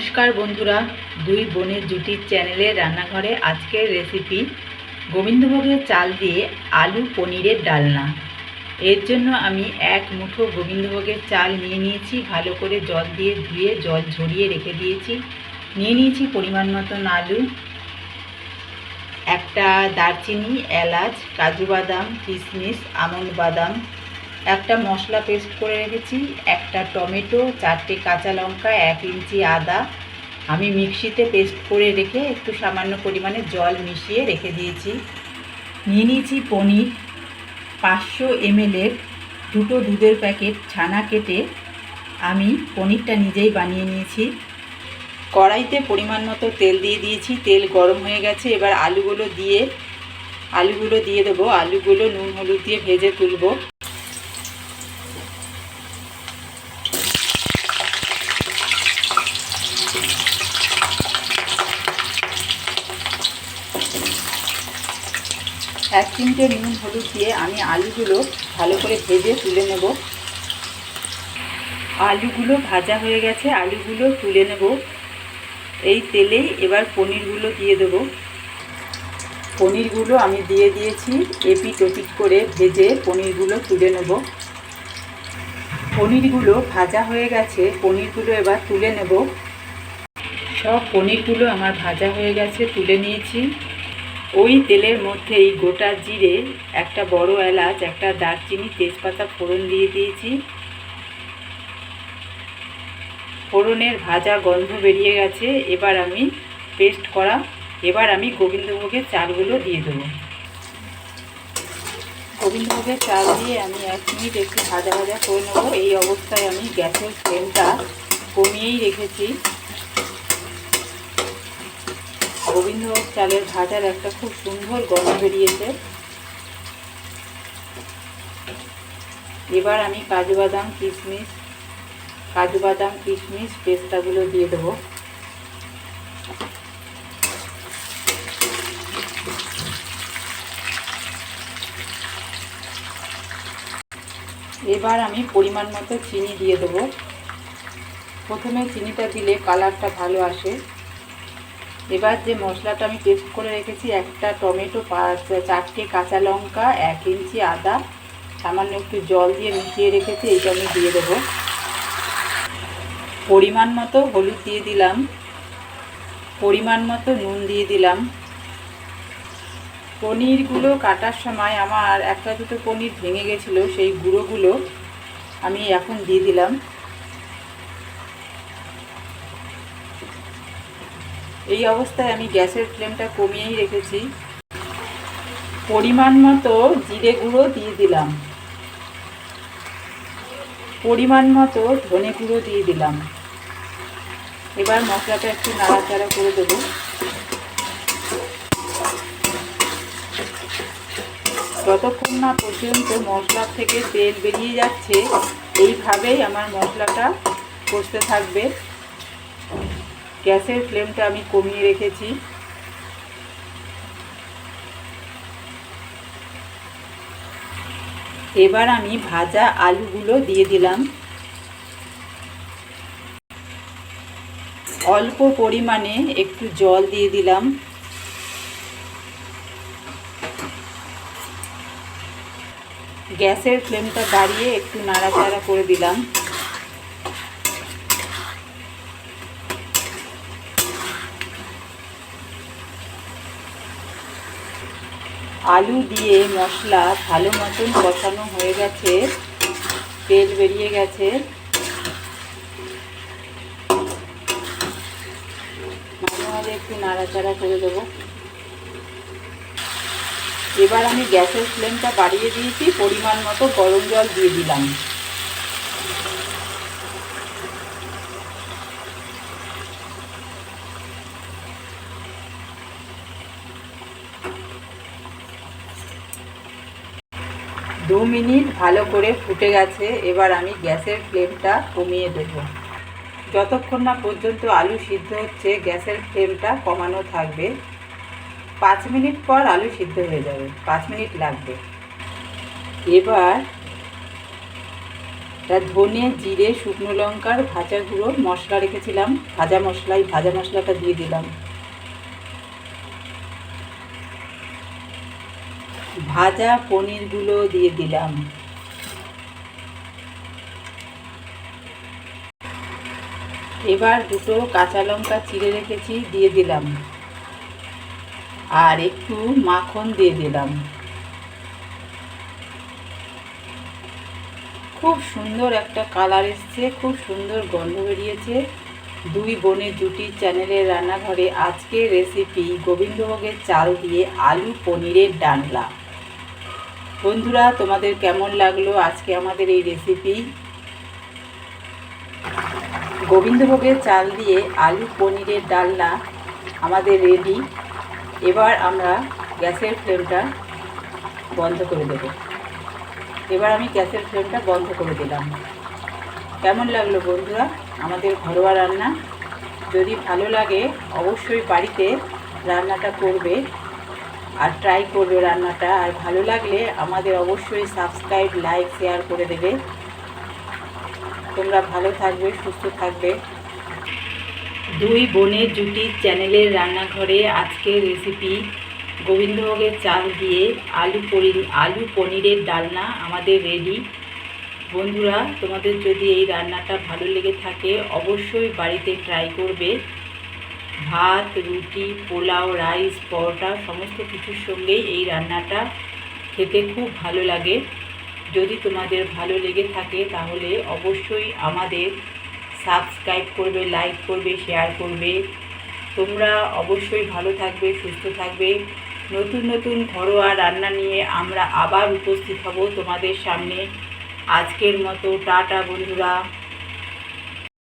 নমস্কার বন্ধুরা, দুই বোনের জুটির চ্যানেলে রান্নাঘরে আজকের রেসিপি গোবিন্দভোগের চাল দিয়ে আলু পনিরের ডালনা। এর জন্য আমি এক মুঠো গোবিন্দভোগের চাল নিয়ে নিয়েছি, ভালো করে জল দিয়ে ধুয়ে জল ঝরিয়ে রেখে দিয়েছি। নিয়ে নিয়েছি পরিমাণ মতন আলু, একটা দারচিনি, এলাচ, কাজু বাদাম কিশমিশ আমন্ড বাদাম একটা মশলা পেস্ট করে রেখেছি, একটা টমেটো, চারটে কাঁচা লঙ্কা, এক ইঞ্চি আদা। আমি মিক্সিতে পেস্ট করে রেখে একটু সামান্য পরিমাণে জল মিশিয়ে রেখে দিয়েছি। নিয়ে নিয়েছি পনির, পাঁচশো এমএলের দুটো দুধের প্যাকেট ছানা কেটে আমি পনিরটা নিজেই বানিয়ে নিয়েছি। কড়াইতে পরিমাণ মতো তেল দিয়ে দিয়েছি, তেল গরম হয়ে গেছে। এবার আলুগুলো দিয়ে আলুগুলো দিয়ে দেবো। আলুগুলো নুন হলুদ দিয়ে ভেজে তুলবো। এক চিমটে নুন, হলুদ দিয়ে আমি আলুগুলো ভালো করে ভেজে তুলে নেব। আলুগুলো ভাজা হয়ে গেছে, আলুগুলো তুলে নেব। এই তেলেই এবার পনিরগুলো দিয়ে দেব। পনিরগুলো আমি দিয়ে দিয়েছি, এপিট ওপিট করে ভেজে পনিরগুলো তুলে নেব। পনিরগুলো ভাজা হয়ে গেছে, পনিরগুলো এবার তুলে নেব। সব পনিরগুলো আমার ভাজা হয়ে গেছে, তুলে নিয়েছি। ওই তেলের মধ্যেই গোটা জিরে, একটা বড় এলাচ, একটা দারচিনি, তেজপাতা ফোড়ন দিয়ে দিয়েছি। ফোড়নের ভাজা গন্ধ বেরিয়ে গেছে। এবার আমি পেস্ট করা, এবার আমি গোবিন্দভোগের চালগুলো দিয়ে দেবো। গোবিন্দভোগের চাল দিয়ে আমি এক মিনিট একটু ভাজা ভাজা করে নেব। এই অবস্থায় আমি গ্যাসের ফ্লেমটা কমিয়েই রেখেছি। গোবিন্দভোগ চালের ভাজার একটা খুব সুন্দর গন্ধ বেরিয়েছে। এবার আমি কাজু বাদাম, কিশমিশ, কাজু বাদাম, কিশমিশ পেস্তাগুলো দিয়ে দেবো। এবার আমি পরিমাণ মতো চিনি দিয়ে দেবো। প্রথমে চিনিটা দিলে কালারটা ভালো আসে। এবার যে মশলাটা আমি পেস্ট করে রেখেছি, একটা টমেটো পাঁচ চারটে কাঁচা লঙ্কা, এক ইঞ্চি আদা, সামান্য একটু জল দিয়ে মিশিয়ে রেখেছি, এইটা আমি দিয়ে দেবো। পরিমাণ মতো হলুদ দিয়ে দিলাম। পরিমাণ মতো নুন দিয়ে দিলাম। পনিরগুলো কাটার সময় আমার একটা দুটো পনির ভেঙে গেছিল, সেই গুঁড়োগুলো আমি এখন দিয়ে দিলাম। এই অবস্থায় আমি গ্যাসের ফ্লেমটা কমিয়েই রেখেছি। পরিমাণ মতো জিরে গুঁড়ো দিয়ে দিলাম। পরিমাণ মতো ধনে গুঁড়ো দিয়ে দিলাম। এবার মশলাটা একটু নাড়াচাড়া করে দেবো। যতক্ষণ না পর্যন্ত মশলার থেকে তেল বেরিয়ে যাচ্ছে, এইভাবেই আমার মশলাটা কষতে থাকবে। গ্যাসের ফ্লেমটা আমি কমিয়ে রেখেছি। এবার আমি ভাজা আলুগুলো দিয়ে দিলাম। অল্প পরিমাণে একটু জল দিয়ে দিলাম। গ্যাসের ফ্লেমটা বাড়িয়ে একটু নাড়াচাড়া করে দিলাম। আলু দিয়ে মশলা ভালো মতন কষানো হয়ে গেছে, তেল বেরিয়ে গেছে। একটু নাড়াচাড়া করে দেবো। এবার আমি গ্যাসের ফ্লেমটা বাড়িয়ে দিয়েছি, পরিমাণ মতো গরম জল দিয়ে দিলাম। দু মিনিট ভালো করে ফুটে গেছে, এবার আমি গ্যাসের ফ্লেমটা কমিয়ে দেব। যতক্ষণ না পর্যন্ত আলু সিদ্ধ হচ্ছে, গ্যাসের ফ্লেমটা কমানো থাকবে। পাঁচ মিনিট পর আলু সিদ্ধ হয়ে যাবে, পাঁচ মিনিট লাগবে। এবার এটা ধনে, জিরে, শুকনো লঙ্কার ভাজা গুঁড়ো, মশলা রেখেছিলাম। ভাজা মশলাই, ভাজা মশলাটা দিয়ে দিলাম। ভাজা পনিরগুলো দিয়ে দিলাম। এবার দুটো কাঁচা লঙ্কা চিড়ে রেখেছি, দিয়ে দিলাম। আর একটু মাখন দিয়ে দিলাম। খুব সুন্দর একটা কালার এসছে, খুব সুন্দর গন্ধ বেরিয়েছে। দুই বোনের জুটি চ্যানেলের রান্নাঘরে আজকের রেসিপি গোবিন্দভোগের চাল দিয়ে আলু পনিরের ডালনা বন্ধুরা, তোমাদের কেমন লাগল আজকে আমাদের এই রেসিপি গোবিন্দভোগের চাল দিয়ে আলু পনিরের ডালনা আমাদের রেডি এবার আমরা গ্যাসের ফ্লেমটা বন্ধ করে দেব। এবার আমি গ্যাসের ফ্লেমটা বন্ধ করে দিলাম। কেমন লাগল বন্ধুরা? আমাদের ঘরোয়া রান্না। যদি ভালো লাগে, অবশ্যই বাড়িতে রান্নাটা করবে। আর ট্রাই করবে রান্নাটা। আর ভালো লাগলে আমাদের অবশ্যই সাবস্ক্রাইব লাইক শেয়ার করে দেবে। তোমরা ভালো থাকবে, সুস্থ থাকবে। দুই বোনের জুটির চ্যানেলের রান্নাঘরে আজকের রেসিপি গোবিন্দভোগের চাল দিয়ে আলু পনির আলু পনিরের ডালনা আমাদের রেডি বন্ধুরা, তোমাদের যদি এই রান্নাটা ভালো লেগে থাকে, অবশ্যই বাড়িতে ট্রাই করবে। ভাত, রুটি, পোলাও, রাইস, পরোটা, সমস্ত কিছুর সঙ্গেই এই রান্নাটা খেতে খুব ভালো লাগে। যদি তোমাদের ভালো লেগে থাকে তাহলে অবশ্যই আমাদের সাবস্ক্রাইব করবে, লাইক করবে, শেয়ার করবে। তোমরা অবশ্যই ভালো থাকবে, সুস্থ থাকবে। নতুন নতুন ঘরোয়া রান্না নিয়ে আমরা আবার উপস্থিত হব তোমাদের সামনে। আজকের মতো টাটা বন্ধুরা।